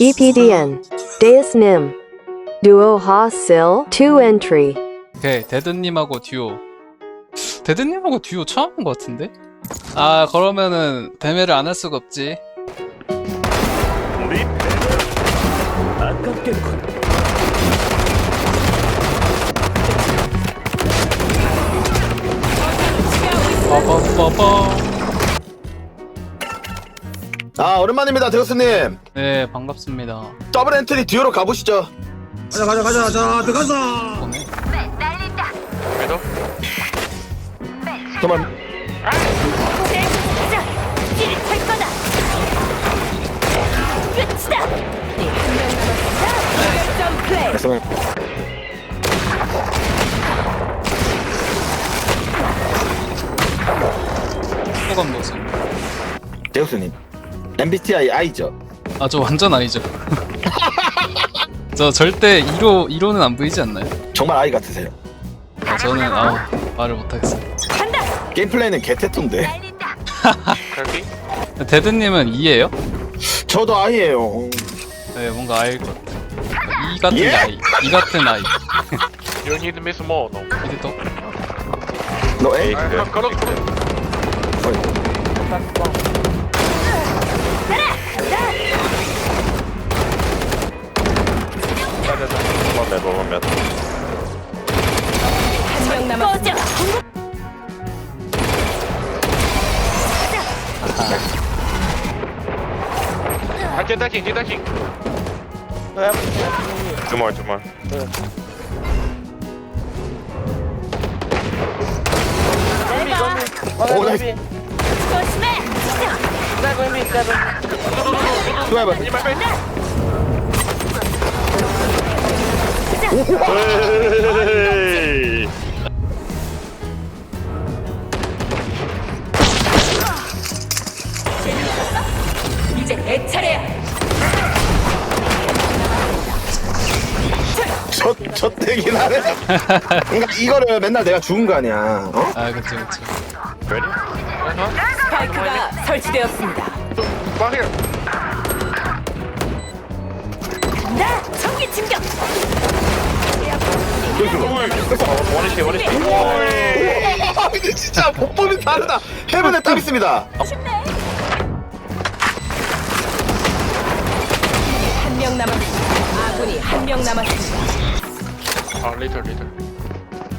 EPDN Deus Nim. Duo Ha Sil. 2 Entry. 오케이 데드님하고 듀오. 데드님하고 듀오 처음 한것 같은데? 아 그러면은 대매를 안 할 수가 없지. 우리 아깝겠군. 빠바바바 아 오랜만입니다 대우스님. 네 반갑습니다. 더블 엔트리 듀오로 가보시죠. 가자 가자 가자. 자 들어가자. 보네 잠깐만. 점 플레이. 잠깐만 소감 모습 대우스님 MBTI I죠 아 저 완전 아니죠 저 절대 2로 2로는 안 보이지 않나요? 정말 I 같으세요 아, 저는 아 말을 못하겠어요 게임 플레이는 날린다. 데드님은 2예요? 저도 I예요 네 뭔가 I일 것 같아 이 같은 예? I 이 같은 I You need more, no? 이리도 너 A? Come, come. One Hacking, hacking, hit hacking. Two more, two more. 오 나이스 조심해. 또 해봐 Hey! 이제 내 차례야. 저, 저 떼긴 하네 그러니까 이거를 맨날 내가 죽은 거 아니야 어? 아 그치 그치 Ready? 스파이크가 설치되었습니다. Here. 나 전기 충격. One is here, one is here. 와 근데 진짜 다르다 해븐에 딱 있습니다 한 명 남았습니다. 아군이 한 명 남았습니다. Later, later.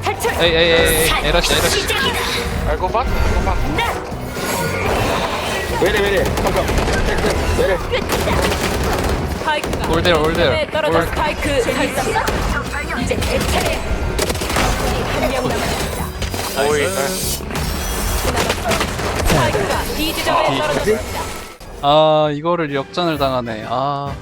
탈출. 에이 에이 에이 에이 에러시 시작이다. Fast, go fast. 나 왜래 왜래 잠깐 왜래 스파이크가 올 there, 올 떨어져 올. 스파이크 설치. 이제 내 차례. 한명 남았습니다. Wait. 스파이크가 B 지점에 떨어졌습니다. 아 이거를 역전을 당하네 아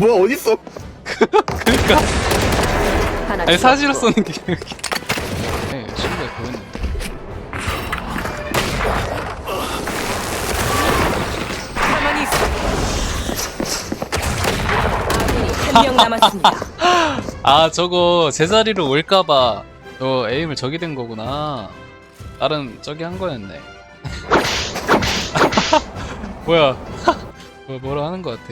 뭐야 어딨어? 그니까. 아니 사지로. 쏘는 게 이렇게. 네 친구가 보였네. 가만히 있어. 아군이 한 명 남았습니다. 아 저거 제자리로 올까봐 저 에임을 저기 된 거구나. 다른 저기 한 거였네. 뭐야? 뭐, 뭐라 하는 거 같아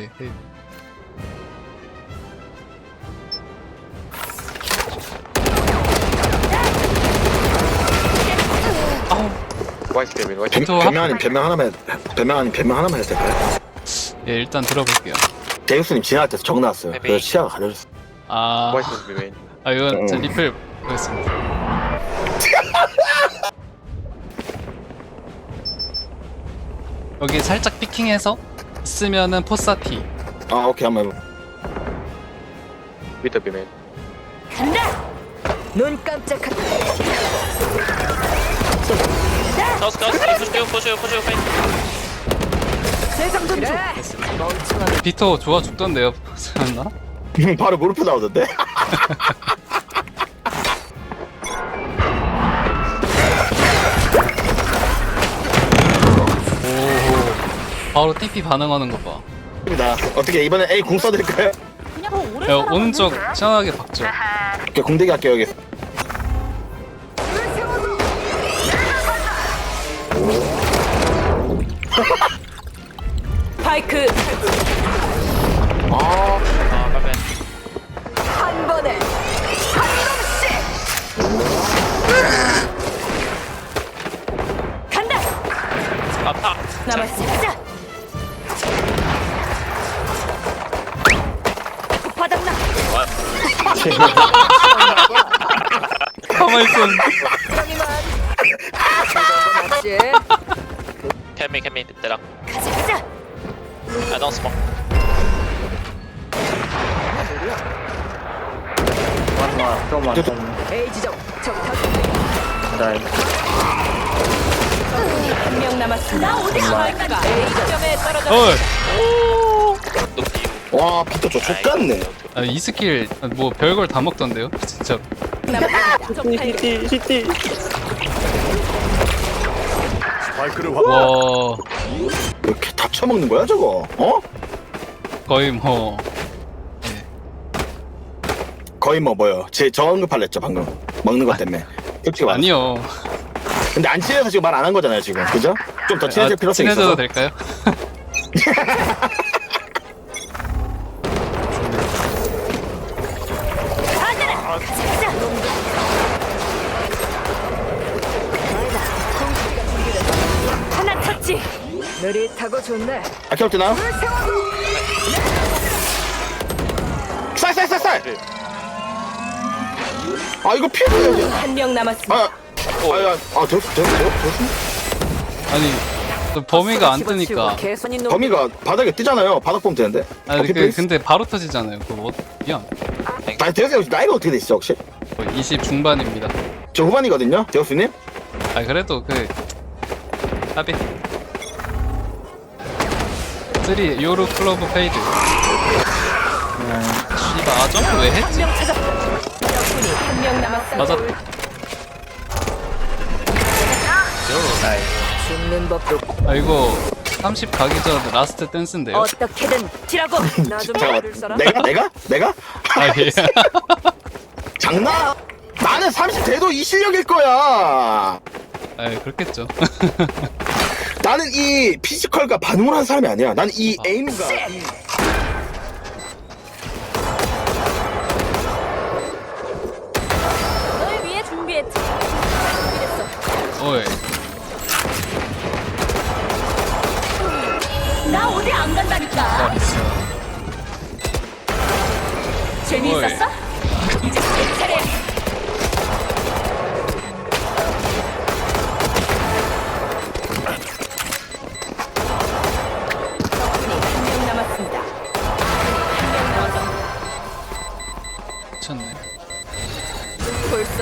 Why? 변, 저 변명 아닌 변명 하나만 해- 변명 아닌 변명 하나만 해도 될까요? 예 일단 들어볼게요 대우스님 지나갈 때적 나왔어요 그래서 시야가 가려졌어 아, this main? 아 이건 제 어. 리플 보겠습니다 여기 살짝 피킹해서 쓰면은 포사티 아 오케이 한번 해봐 B main. 간다. 눈 깜짝할 Push you, push you, push you, fine. 재상전 중. 비토 좋아 죽던데요 맞나? 바로 무릎 나오던데 바로 TP 반응하는 거 봐. 입니다. 어떻게 이번에 A 궁 써드릴까요? 야, 오른쪽 시원하게 박죠. 궁대기 할게요 여기. 파이크 아, 까베. 한 번에 간다. 아파. 남았습니다. 바닥나. 맞지? Me, can me. 대랑. 가자 가자. I don't smoke. A 지점 적탁. 한명 남았습니다. 나 어디 가니까 A 지점에 떨어져. 어이. Look you. 와 비트 저 족같네. 아, 이 스킬 뭐 별걸 다 먹던데요? 진짜. 남았습니다. 적탁. 와 이렇게 다 쳐먹는 거야 저거? 어? 거의 뭐 거의 뭐 뭐요? 제 저언급할랬죠 방금 먹는 것 때문에. 솔직히 말. 아니요. 근데 안 친해서 지금 말 안 한 거잖아요 지금, 그죠? 좀 더 친해질 아, 필요성이 친해져도 있어서. 될까요? 느릿하고 좋네. 아 기억되나? 쌀, 쌀, 쌀, 쌀. 아 이거 피해야지. 한 명 남았습니다. 아, 아, 야, 아, 됐어, 됐어, 됐어. 아니 또 범위가 안 뜨니까. 개선이 높. 범위가 바닥에 뜨잖아요. 바닥 보면 되는데. 아니 오케이, 그. 근데 바로 터지잖아요. 그거 뭐. 아, 대우님 혹시 나이가 어떻게 되시죠 혹시? 20 중반입니다. 저 후반이거든요, 대우스님. 아 그래도 그 합의. 3 요로 클로브 페이드. 씨발 아 점프 왜 했지? 한명 찾았다. 적군이 한 명 남았다. 맞아. 죽는 법도 아 이거 30 가기 전 라스트 댄스인데요. 어떻게든 지라고. 나좀 받을 잠깐만, 사람. 내가, 내가, 내가? 아 예. 장난? 나는 30 돼도 이 실력일 거야. 아 그렇겠죠. 나는 이 피지컬과 반응을 한 사람이 아니야. 나는 이 아. 에임과 이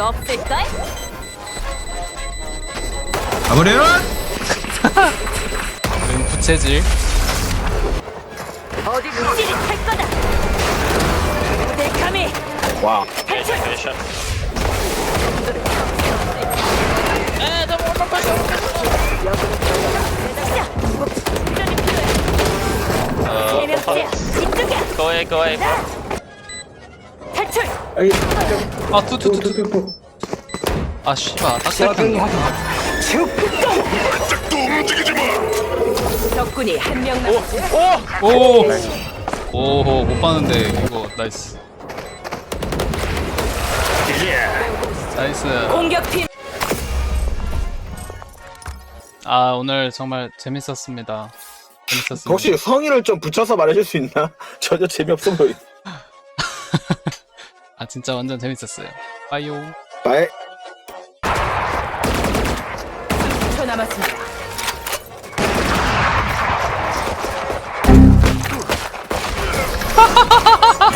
없을까? 가버려! 은 부채질. 어디 찌릿할 거다. 내 감히 와. Finish, finish. 시작. 훈련이 필요해. 세 명째야. 이쪽이야. Go away, go away. 탈출. 아 투투투투. 아 씨발 딱딱한 적군이 한 명 남았습니다. 오. 오호 못 봤는데 이거 나이스. 나이스. 공격팀 아 오늘 정말 재밌었습니다. 재밌었습니다. 혹시 성의를 좀 붙여서 말해줄 수 있나? 전혀 재미없어 보이. 아 진짜 완전 재밌었어요. 빠이요. 바이. 10초 남았습니다.